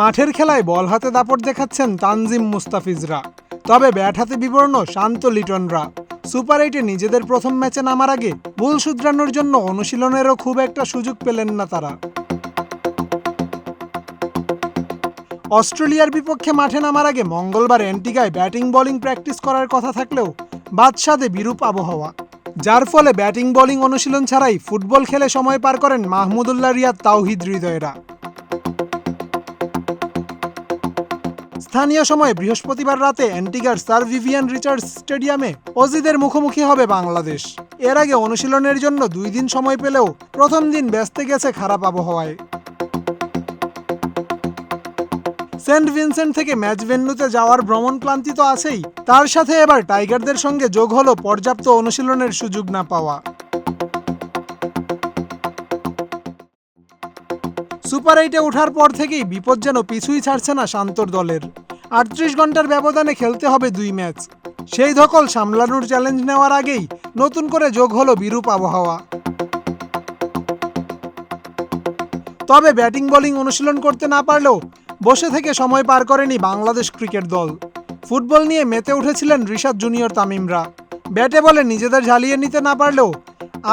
মাঠের খেলায় বল হাতে দাপট দেখাচ্ছেন তানজিম মুস্তাফিজরা। তবে ব্যাট হাতে বিবর্ণ শান্ত লিটনরা। সুপার এইটে নিজেদের প্রথম ম্যাচে নামার আগে ভুল শুধরানোর জন্য অনুশীলনেরও খুব একটা সুযোগ পেলেন না তারা। অস্ট্রেলিয়ার বিপক্ষে মাঠে নামার আগে মঙ্গলবার অ্যান্টিগায় ব্যাটিং বোলিং প্র্যাকটিস করার কথা থাকলেও বাদশাদে বিরূপ আবহাওয়া। যার ফলে ব্যাটিং বোলিং অনুশীলন ছাড়াই ফুটবল খেলে সময় পার করেন মাহমুদুল্লাহ রিয়াদ তাওহিদ হৃদয়েরা। স্থানীয় সময় বৃহস্পতিবার রাতে অ্যান্টিগার স্যার ভিভিয়ান রিচার্ডস স্টেডিয়ামে অজিদের মুখোমুখি হবে বাংলাদেশ। এর আগে অনুশীলনের জন্য দুই দিন সময় পেলেও প্রথম দিন ব্যস্ত গেছে খারাপ আবহাওয়ায়। সেন্ট ভিনসেন্ট থেকে ম্যাচ ভেন্যুতে যাওয়ার ভ্রমণ ক্লান্তি তো আছেই। তার সাথে এবার টাইগারদের সঙ্গে যোগ হলো পর্যাপ্ত অনুশীলনের সুযোগ না পাওয়া। সুপার এইটে ওঠার পর থেকেই বিপদ যেন পিছুই ছাড়ছে না শান্তর দলের। আটত্রিশ ঘণ্টার ব্যবধানে খেলতে হবে দুই ম্যাচ। সেই ধকল সামলানোর চ্যালেঞ্জ নেওয়ার আগেই নতুন করে যোগ হলো বিরূপ আবহাওয়া। তবে ব্যাটিং, বোলিং অনুশীলন করতে না পারলেও বসে থেকে সময় পার করেনি বাংলাদেশ ক্রিকেট দল। ফুটবল নিয়ে মেতে উঠেছিলেন ঋষাদ জুনিয়র তামিমরা। ব্যাটে বলে নিজেদের ঝালিয়ে নিতে না পারলেও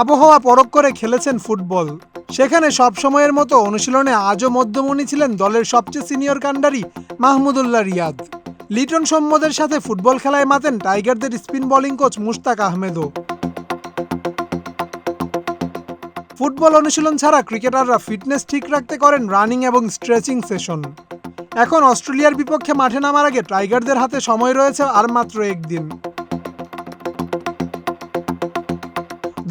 আবহাওয়া পরখ করে খেলেছেন ফুটবল। সেখানে সব সময়ের মতো অনুশীলনে আজও মধ্যমণি ছিলেন দলের সবচেয়ে সিনিয়র কাণ্ডারি মাহমুদুল্লাহ রিয়াদ। লিটন সৌম্যদের সাথে ফুটবল খেলায় মাতেন টাইগারদের স্পিন বোলিং কোচ মুশতাক আহমেদও। ফুটবল অনুশীলন ছাড়া ক্রিকেটাররা ফিটনেস ঠিক রাখতে করেন রানিং এবং স্ট্রেচিং সেশন। এখন অস্ট্রেলিয়ার বিপক্ষে মাঠে নামার আগে টাইগারদের হাতে সময় রয়েছে আর মাত্র একদিন।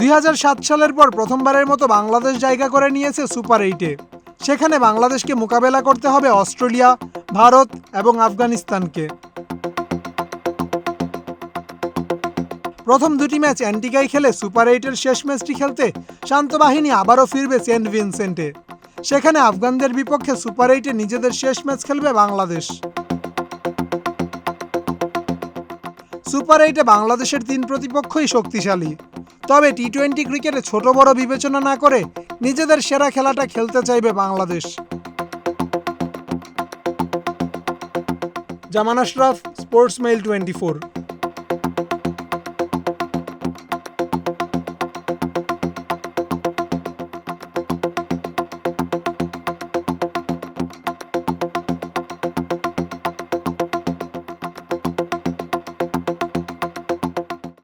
দুই হাজার সাত সালের পর প্রথমবারের মতো বাংলাদেশ জায়গা করে নিয়েছে সুপার এইটে। সেখানে বাংলাদেশকে মোকাবেলা করতে হবে অস্ট্রেলিয়া, ভারত এবং আফগানিস্তানকে। প্রথম দুটি ম্যাচ অ্যান্টিগাই খেলে সুপার এইটের শেষ ম্যাচটি খেলতে শান্ত বাহিনী আবারও ফিরবে সেন্ট ভিনসেন্টে। সেখানে আফগানদের বিপক্ষে সুপার এইটে নিজেদের শেষ ম্যাচ খেলবে বাংলাদেশ। সুপার এইটে বাংলাদেশের তিন প্রতিপক্ষই শক্তিশালী। তবে টি টোয়েন্টি ক্রিকেটে ছোট বড় বিবেচনা না করে নিজেদের সেরা খেলাটা খেলতে চাইবে Bangladesh. Zaman Ashraf sports mail twenty four.